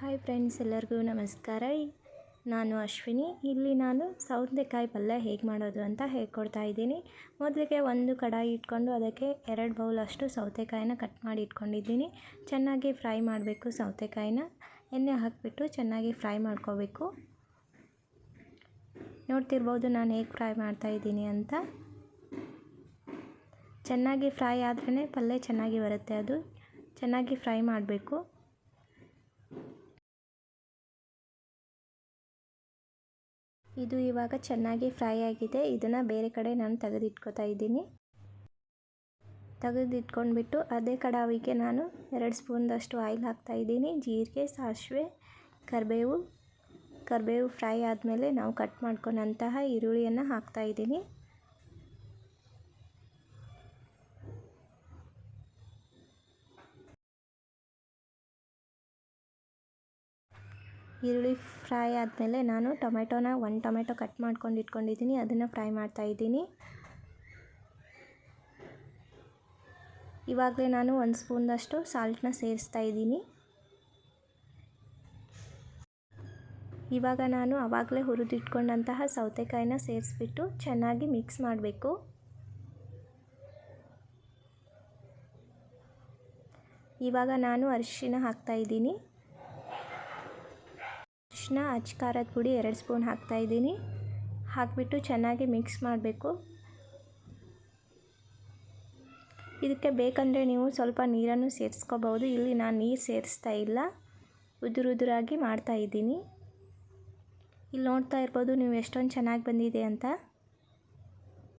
Hi friends, ಎಲ್ಲರಿಗೂ ನಮಸ್ಕಾರ. ನಾನು ಅಶ್ವಿನಿ. ಇಲ್ಲಿ ನಾನು ಸೌತೆಕಾಯಿ ಪಲ್ಯ ಹೇಗೆ ಮಾಡೋದು ಅಂತ ಹೇಳ್ಕೊಡ್ತಾ ಇದ್ದೀನಿ. ಮೊದಲಿಗೆ ಒಂದು ಕಡಾಯಿ ಇಟ್ಕೊಂಡು ಅದಕ್ಕೆ ಎರಡು ಬೌಲಷ್ಟು ಸೌತೆಕಾಯಿನ ಕಟ್ ಮಾಡಿ ಇಟ್ಕೊಂಡಿದ್ದೀನಿ. ಚೆನ್ನಾಗಿ ಫ್ರೈ ಮಾಡಬೇಕು ಸೌತೆಕಾಯಿನ. ಎಣ್ಣೆ ಹಾಕಿಬಿಟ್ಟು ಚೆನ್ನಾಗಿ ಫ್ರೈ ಮಾಡ್ಕೋಬೇಕು. ನೋಡ್ತಿರ್ಬೋದು ನಾನು ಹೇಗೆ ಫ್ರೈ ಮಾಡ್ತಾಯಿದ್ದೀನಿ ಅಂತ. ಚೆನ್ನಾಗಿ ಫ್ರೈ ಆದ್ರೇ ಪಲ್ಯ ಚೆನ್ನಾಗಿ ಬರುತ್ತೆ ಅದು. ಚೆನ್ನಾಗಿ ಫ್ರೈ ಮಾಡಬೇಕು. ಇದು ಇವಾಗ ಚೆನ್ನಾಗಿ ಫ್ರೈ ಆಗಿದೆ. ಇದನ್ನು ಬೇರೆ ಕಡೆ ನಾನು ತೆಗೆದಿಟ್ಕೋತಾ ಇದ್ದೀನಿ. ತೆಗೆದಿಟ್ಕೊಂಡ್ಬಿಟ್ಟು ಅದೇ ಕಡಾವಿಗೆ ನಾನು ಎರಡು ಸ್ಪೂನ್ದಷ್ಟು ಆಯಿಲ್ ಹಾಕ್ತಾ ಇದ್ದೀನಿ. ಜೀರಿಗೆ, ಸಾಸಿವೆ, ಕರಿಬೇವು. ಕರಿಬೇವು ಫ್ರೈ ಆದಮೇಲೆ ನಾವು ಕಟ್ ಮಾಡ್ಕೊಂಡಂತಹ ಈರುಳ್ಳಿಯನ್ನು ಹಾಕ್ತಾಯಿದ್ದೀನಿ ಈರುಳ್ಳಿ ಫ್ರೈ ಆದಮೇಲೆ ನಾನು ಟೊಮೆಟೊನ ಒಂದು ಟೊಮೆಟೊ ಕಟ್ ಮಾಡ್ಕೊಂಡು ಇಟ್ಕೊಂಡಿದ್ದೀನಿ, ಅದನ್ನು ಫ್ರೈ ಮಾಡ್ತಾಯಿದ್ದೀನಿ ಇವಾಗಲೇ ನಾನು ಒಂದು ಸ್ಪೂನ್ದಷ್ಟು ಸಾಲ್ಟನ್ನ ಸೇರಿಸ್ತಾ ಇದ್ದೀನಿ. ಇವಾಗ ನಾನು ಆವಾಗಲೇ ಹುರಿದಿಟ್ಕೊಂಡಂತಹ ಸೌತೆಕಾಯಿನ ಸೇರಿಸ್ಬಿಟ್ಟು ಚೆನ್ನಾಗಿ ಮಿಕ್ಸ್ ಮಾಡಬೇಕು. ಇವಾಗ ನಾನು ಅರಿಶಿನ ಹಾಕ್ತಾಯಿದ್ದೀನಿ ಅರಿಶಿನ ಅಚ್ಚ ಖಾರದ ಪುಡಿ ಎರಡು ಸ್ಪೂನ್ ಹಾಕ್ತಾಯಿದ್ದೀನಿ ಹಾಕಿಬಿಟ್ಟು ಚೆನ್ನಾಗಿ ಮಿಕ್ಸ್ ಮಾಡಬೇಕು. ಇದಕ್ಕೆ ಬೇಕಂದರೆ ನೀವು ಸ್ವಲ್ಪ ನೀರನ್ನು ಸೇರಿಸ್ಕೋಬೋದು ಇಲ್ಲಿ ನಾನು ನೀರು ಸೇರಿಸ್ತಾ ಇಲ್ಲ. ಉದುರುದುರಾಗಿ ಮಾಡ್ತಾಯಿದ್ದೀನಿ ಇಲ್ಲಿ ನೋಡ್ತಾ ಇರ್ಬೋದು ನೀವು ಎಷ್ಟೊಂದು ಚೆನ್ನಾಗಿ ಬಂದಿದೆ ಅಂತ.